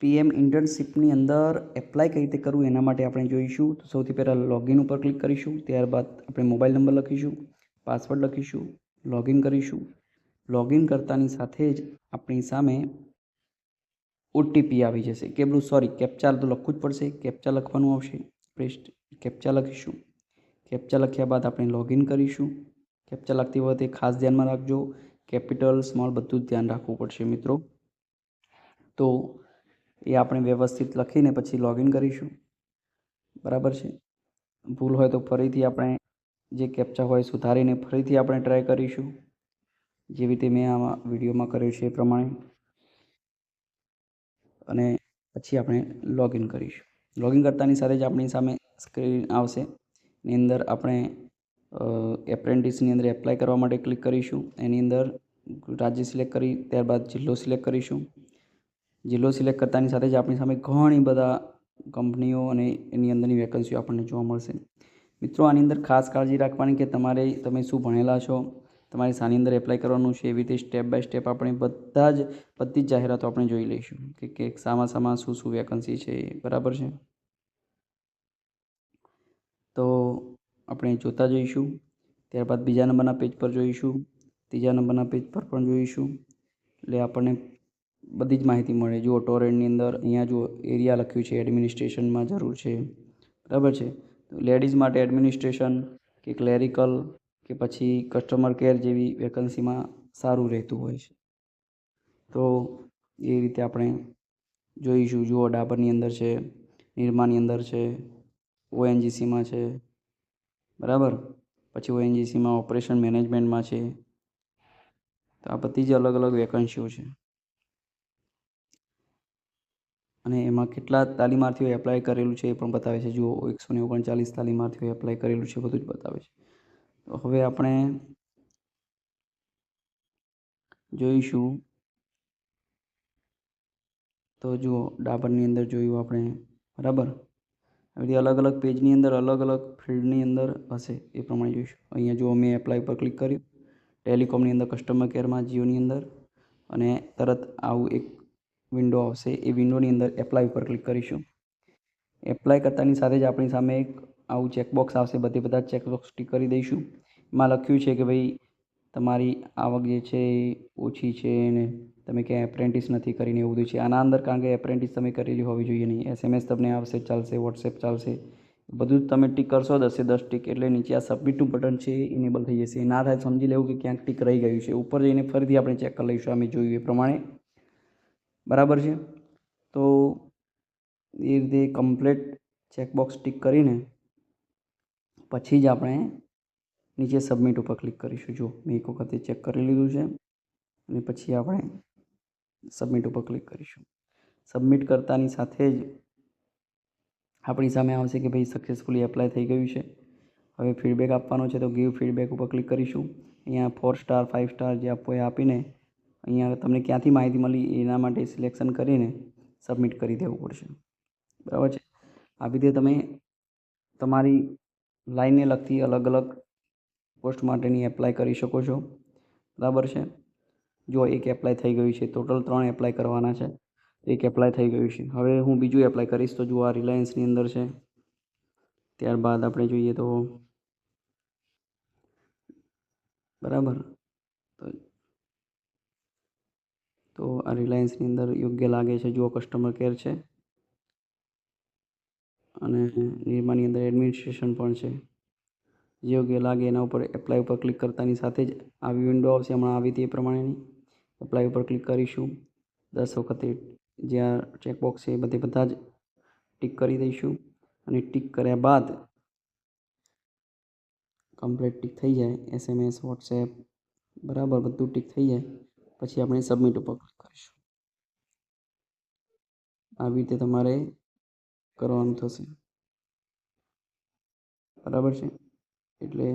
PM ઇન્ટર્નશીપની અંદર apply કઈ રીતે કરવું એના માટે આપણે જોઈશું. તો સૌથી પહેલાં લોગિન ઉપર ક્લિક કરીશું. ત્યારબાદ આપણે મોબાઈલ નંબર લખીશું. પાસવર્ડ લખીશું. લોગિન કરીશું. લોગિન કરતાની સાથે જ આપણી સામે ઓટીપી આવી જશે. કે પેલું સોરી કેપ્ચા તો લખવું જ પડશે. કેપ્ચા લખવાનું આવશે. આપણે કેપ્ચા લખીશું. કેપ્ચા લખ્યા બાદ આપણે લોગિન કરીશું. કેપ્ચા લખતી વખતે ખાસ ધ્યાનમાં રાખજો. કેપિટલ સ્મોલ બધું જ ધ્યાન રાખવું પડશે મિત્રો. તો એ આપણે વ્યવસ્થિત લખીને પછી લોગિન કરીશું. બરાબર છે? ભૂલ હોય તો ફરીથી આપણે જે કેપ્ચા હોય સુધારીને ફરીથી આપણે ટ્રાય કરીશું. જેવી રીતે મેં આ વિડીયોમાં કર્યું છે એ પ્રમાણે. અને પછી આપણે લોગિન કરીશું. લોગિન કરતાની સાથે જ આપણી સામે સ્ક્રીન આવશે. એની અંદર આપણે એપ્રેન્ટિસની અંદર એપ્લાય કરવા માટે ક્લિક કરીશું. એની અંદર રાજ્ય સિલેક્ટ કરી, ત્યારબાદ જિલ્લો સિલેક્ટ કરીશું. જિલ્લો સિલેક્ટ કરતાની સાથે જ આપણી સામે ઘણી બધા કંપનીઓ અને એની અંદરની વેકન્સીઓ આપણને જોવા મળશે. મિત્રો, આની અંદર ખાસ કાળજી રાખવાની કે તમારે, તમે શું ભણેલા છો, તમારે શાની અંદર એપ્લાય કરવાનું છે, એવી રીતે સ્ટેપ બાય સ્ટેપ આપણે બધા જ, બધી જ જાહેરાતો આપણે જોઈ લઈશું કે કે સામા સામા શું શું વેકન્સી છે, બરાબર છે? તો આપણે જોતા જઈશું, ત્યારબાદ બીજા નંબરના પેજ પર જોઈશું, ત્રીજા નંબરના પેજ પર પણ જોઈશું, એટલે આપણને બધી જ માહિતી મળે. જુઓ ટોરેન્ટની અંદર અહીંયા જુઓ એરિયા લખ્યું છે એડમિનિસ્ટ્રેશનમાં જરૂર છે. બરાબર છે? લેડીઝ માટે એડમિનિસ્ટ્રેશન કે ક્લેરિકલ કે પછી કસ્ટમર કેર જેવી વેકન્સીમાં સારું રહેતું હોય છે. તો એ રીતે આપણે જોઈશું. જુઓ, ડાબરની અંદર છે, નિરમાની અંદર છે ઓએનજીસીમાં છે. બરાબર? પછી ઓએનજીસીમાં ઓપરેશન મેનેજમેન્ટમાં છે. તો આ બધી જ અલગ અલગ વેકન્સીઓ છે. અને એમાં કેટલા તાલીમાર્થીઓએ એપ્લાય કરેલું છે એ પણ બતાવે છે. જુઓ, એકસો ને ઓગણચાલીસ તાલીમાર્થીઓએ એપ્લાય કરેલું છે, બધું જ બતાવે છે. તો હવે આપણે જોઈશું. તો જુઓ, ડાબરની અંદર જોયું આપણે, બરાબર? આવી રીતે અલગ અલગ પેજની અંદર, અલગ અલગ ફિલ્ડની અંદર હશે એ પ્રમાણે જોઈશું. અહીંયા જુઓ, મેં એપ્લાય પર ક્લિક કર્યું. ટેલિકોમની અંદર કસ્ટમર કેરમાં જીઓની અંદર. અને તરત આવું એક વિન્ડો આવશે, એ વિન્ડોની અંદર એપ્લાય ઉપર ક્લિક કરીશું. એપ્લાય કરતાની સાથે જ આપણી સામે એક આવું ચેકબોક્સ આવશે, બધે બધા ચેકબોક્સ ટીક કરી દઈશું. એમાં લખ્યું છે કે ભાઈ, તમારી આવક જે છે એ ઓછી છે ને તમે ક્યાંય એપ્રેન્ટિસ નથી કરીને એવું બધું છે. આના અંદર કારણ કે એપ્રેન્ટિસ તમે કરેલી હોવી જોઈએ નહીં. એસએમએસ તમને આવશે, ચાલશે વોટ્સએપ ચાલશે. બધું જ તમે ટીક કરશો, દસે દસ ટીક એટલે નીચે આ સબમિટનું બટન છે એ ઇનેબલ થઈ જશે. ના થાય સમજી લેવું કે ક્યાંક ટીક રહી ગયું છે. ઉપર જઈને ફરીથી આપણે ચેક કરી લઈશું, અમે જોયું એ પ્રમાણે. બરાબર છે? તો એ રીતે કમ્પ્લેટ ચેકબોક્સ ટીક કરીને પછી જ આપણે નીચે સબમિટ ઉપર ક્લિક કરીશું. જો મેં એક વખતે ચેક કરી લીધું છે અને પછી આપણે સબમિટ ઉપર ક્લિક કરીશું. સબમિટ કરતાની સાથે જ આપણી સામે આવશે કે ભાઈ સક્સેસફુલી એપ્લાય થઈ ગયું છે. હવે ફીડબેક આપવાનો છે તો ગીવ ફીડબેક ઉપર ક્લિક કરીશું. અહીંયા ફોર સ્ટાર ફાઇવ સ્ટાર જે આપવો એ આપીને અહીંયા તમને ક્યાંથી માહિતી મળી એના માટે સિલેક્શન કરીને સબમિટ કરી દેવું પડશે. બરાબર છે? આવી રીતે તમે તમારી લાઈનને લગતી અલગ અલગ પોસ્ટ માટેની એપ્લાય કરી શકો છો. બરાબર છે? જો એક એપ્લાય થઈ ગયું છે ટોટલ ત્રણ એપ્લાય કરવાના છે એક એપ્લાય થઈ ગયું છે. હવે હું બીજું એપ્લાય કરીશ, તો જો આ રિલાયન્સની અંદર છે. ત્યારબાદ આપણે જોઈએ તો બરાબર તો તો આ રિલાયન્સની અંદર યોગ્ય લાગે છે, જુઓ કસ્ટમર કેર છે. અને નિરમાની અંદર એડમિનિસ્ટ્રેશન પણ છે. જે યોગ્ય લાગે એના ઉપર એપ્લાય ઉપર ક્લિક કરતાની સાથે જ આવી વિન્ડો આવશે, હમણાં આવી હતી એ પ્રમાણેની. એપ્લાય ઉપર ક્લિક કરીશું. દસ વખતે જ્યાં ચેકબોક્સ છે એ બધે બધા જ ટીક કરી દઈશું. અને ટીક કર્યા બાદ કમ્પ્લીટ ટીક થઈ જાય. એસએમએસ વોટ્સએપ બરાબર બધું ટીક થઈ જાય. પછી આપણે સબમિટ ઉપર ક્લિક કરીશું. આવી રીતે તમારે કરવાનું થશે. બરાબર છે? એટલે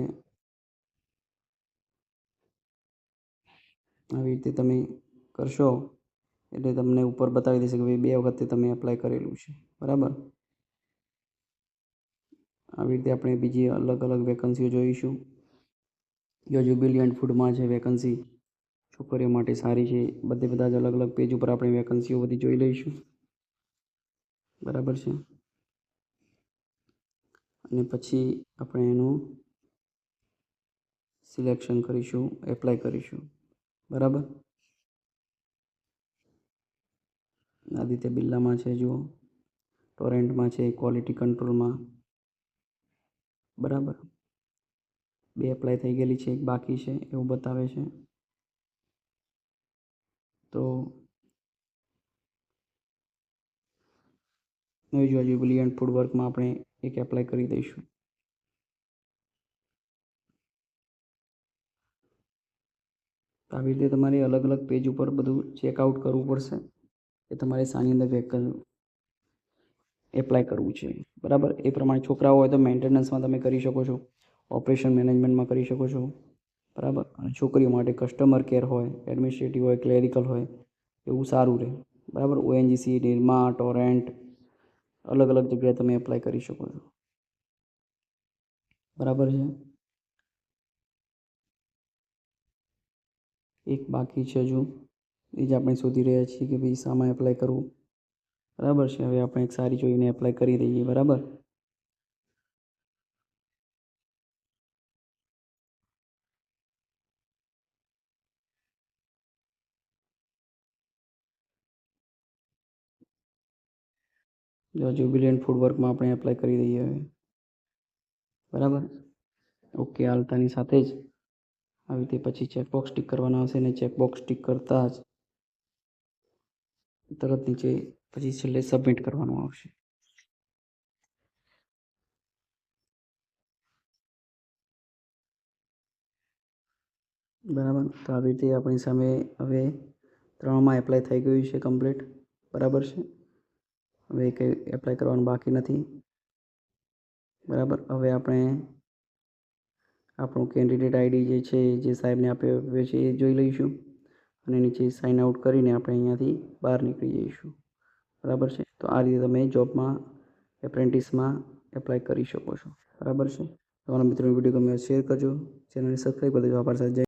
આવી રીતે તમે કરશો, એટલે તમને ઉપર બતાવી દેશે કે ભાઈ બે વખતે તમે એપ્લાય કરેલું છે. બરાબર? આવી રીતે આપણે બીજી અલગ અલગ વેકન્સીઓ જોઈશું યોજ્યુબિલિયન્ટ ફૂડમાં છે વેકન્સી છોકરીઓ માટે સારી છે. બધે બધા જ અલગ અલગ પેજ ઉપર આપણે વેકન્સીઓ બધી જોઈ લઈશું. બરાબર છે? અને પછી આપણે એનું સિલેક્શન કરીશું એપ્લાય કરીશું. બરાબર? આદિત્ય બિરલામાં છે, જુઓ. ટોરેન્ટમાં છે ક્વોલિટી કંટ્રોલમાં બરાબર? બે એપ્લાય થઈ ગયેલી છે, એક બાકી છે, એવું બતાવે છે. તો હવે જો હજી બ્રિલિયન્ટ ફૂડ વર્કમાં આપણે એક એપ્લાય કરી દઈશું. આવી રીતે તમારે અલગ અલગ પેજ ઉપર બધું ચેકઆઉટ કરવું પડશે. કે તમારે શાની અંદર વ્હીકલ એપ્લાય કરવું છે. બરાબર? એ પ્રમાણે છોકરાઓ હોય તો મેન્ટેનન્સમાં તમે કરી શકો છો. ઓપરેશન મેનેજમેન્ટમાં કરી શકો છો. બરાબર? અને છોકરીઓ માટે કસ્ટમર કેર હોય એડમિનિસ્ટ્રેટિવ હોય ક્લેરિકલ હોય, એવું સારું રહે. બરાબર? ઓએનજીસી નિરમા ટોરેન્ટ અલગ અલગ જગ્યાએ તમે એપ્લાય કરી શકો છો. બરાબર છે? એક બાકી છે હજુ. એ જ આપણે શોધી રહ્યા છીએ કે ભાઈ શામાં એપ્લાય કરવું. બરાબર છે? હવે આપણે એક સારી જોઈને એપ્લાય કરી દઈએ. બરાબર? જો જ્યુબિલિયન્ટ ફૂડ વર્કમાં આપણે એપ્લાય કરી દઈએ. બરાબર? ઓકે હાલતાની સાથે જ આવી રીતે પછી ચેકબોક્સ ટીક કરવાના આવશે ને ચેકબોક્સ ટીક કરતાં જ તરત નીચે પછી છેલ્લે સબમિટ કરવાનું આવશે. બરાબર? તો આવી રીતે આપણી સામે હવે ત્રણમાં એપ્લાય થઈ ગયું છે કમ્પ્લીટ બરાબર છે? હવે કંઈ એપ્લાય કરવાનું બાકી નથી. બરાબર? હવે આપણે આપણું કેન્ડિડેટ આઈડી જે છે, જે સાહેબને આપ્યો છે, એ જોઈ લઈશું. અને નીચે સાઇન આઉટ કરીને આપણે અહીંયાથી બહાર નીકળી જઈશું. બરાબર છે? તો આ રીતે તમે જોબમાં એપ્રેન્ટિસમાં એપ્લાય કરી શકો છો. બરાબર છે? તમારા મિત્રોને વીડિયો ગમે શેર કરજો. ચેનલને સબસ્ક્રાઈબ કરી દેજો. આભાર સાથે